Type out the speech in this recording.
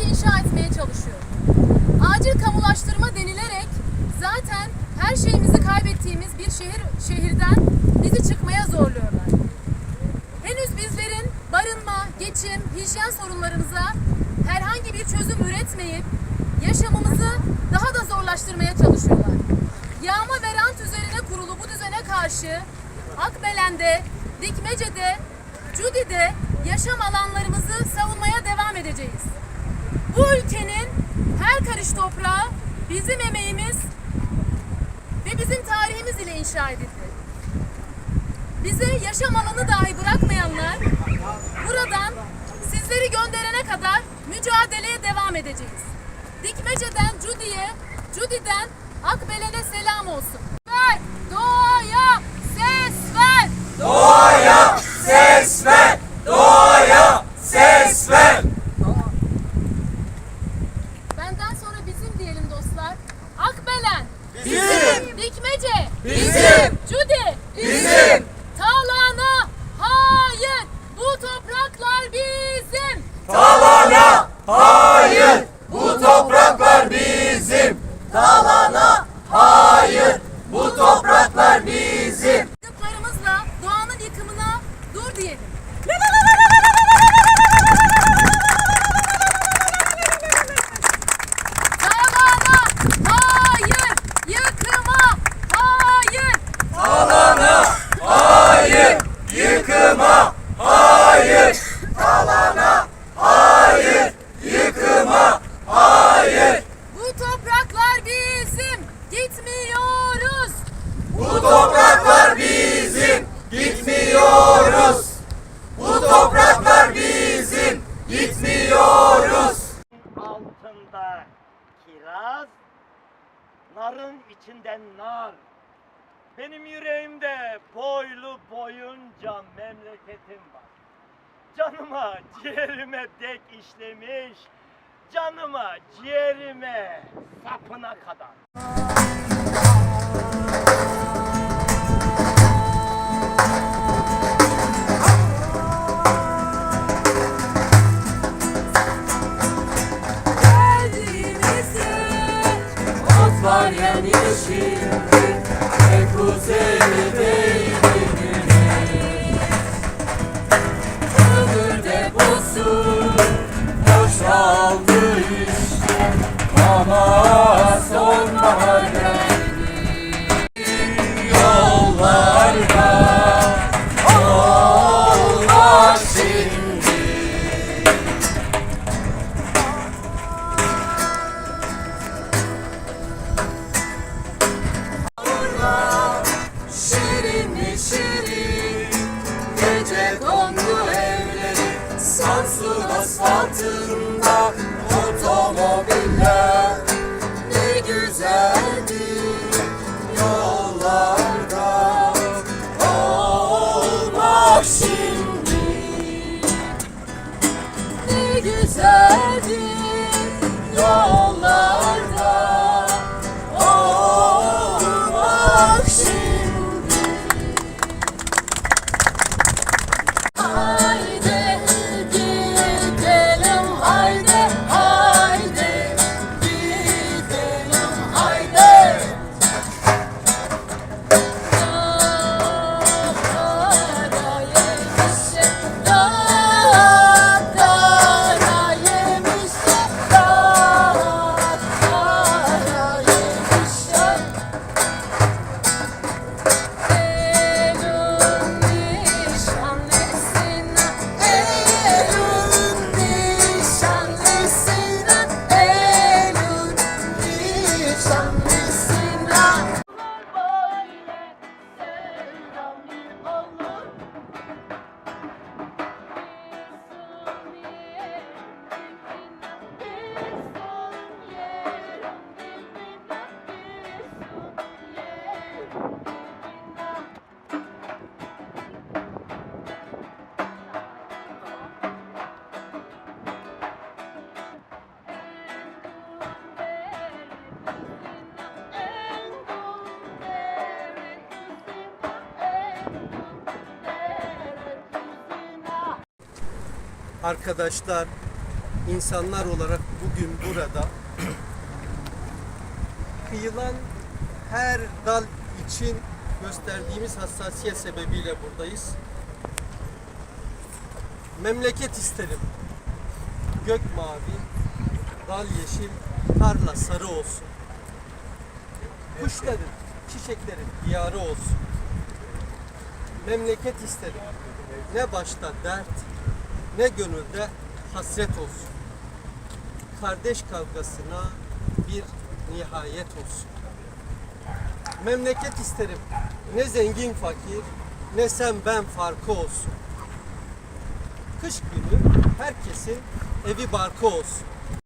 sanki inşa etmeye çalışıyor. Acil kamulaştırma denilerek zaten her şeyimizi kaybettiğimiz bir şehir şehirden bizi çıkmaya zorluyorlar. Henüz bizlerin barınma, geçim, hijyen sorunlarımıza herhangi bir çözüm üretmeyip yaşamımızı daha da zorlaştırmaya çalışıyorlar. Yağma ve rant üzerine kurulu bu düzene karşı Akbelen'de, Dikmece'de, Cudi'de yaşam alanlarımızı savunmaya devam edeceğiz. Bu ülkenin her karış toprağı bizim emeğimiz ve bizim tarihimiz ile inşa edildi. Bize yaşam alanı dahi bırakmayanlar buradan sizleri gönderene kadar mücadeleye devam edeceğiz. Dikmece'den Cudi'ye, Cudi'den Akbelen'e selam olsun. Bizim! Dikmece. Bizim! Cudi. Bizim! Talana. Hayır. Bu topraklar bizim. Talana hayır! Bu topraklar bizim! Talana hayır! Bu topraklar bizim! Yaptıklarımızla doğanın yıkımına dur diyelim. Talana. Hayır. Yıkıma. Hayır. Talana hayır! Yıkıma hayır! Talana hayır! Yıkıma hayır! Bu topraklar bizim. Gitmiyoruz. Bu topraklar bizim! Gitmiyoruz! Bu topraklar bizim! Gitmiyoruz! altında kiraz, narın içinden nar. Benim yüreğimde boylu boyunca memleketim var. Canıma, ciğerime dek işlemiş, canıma, ciğerime, sapına kadar. Otlar yemyeşildi ve kuzeydeydi Olmak şimdi Ne güzeldi Yollarda. Olmak şimdi Arkadaşlar insanlar olarak bugün burada kıyılan her dal için gösterdiğimiz hassasiyet sebebiyle buradayız. Memleket isterim. Gök mavi, dal yeşil, tarla sarı olsun. Kuşların, çiçeklerin diyarı olsun. Memleket isterim. Ne başta dert, ne gönülde hasret olsun. Kardeş kavgasına bir nihayet olsun. Memleket isterim. Ne zengin fakir, ne sen ben farkı olsun. Kış günü herkesin evi barkı olsun.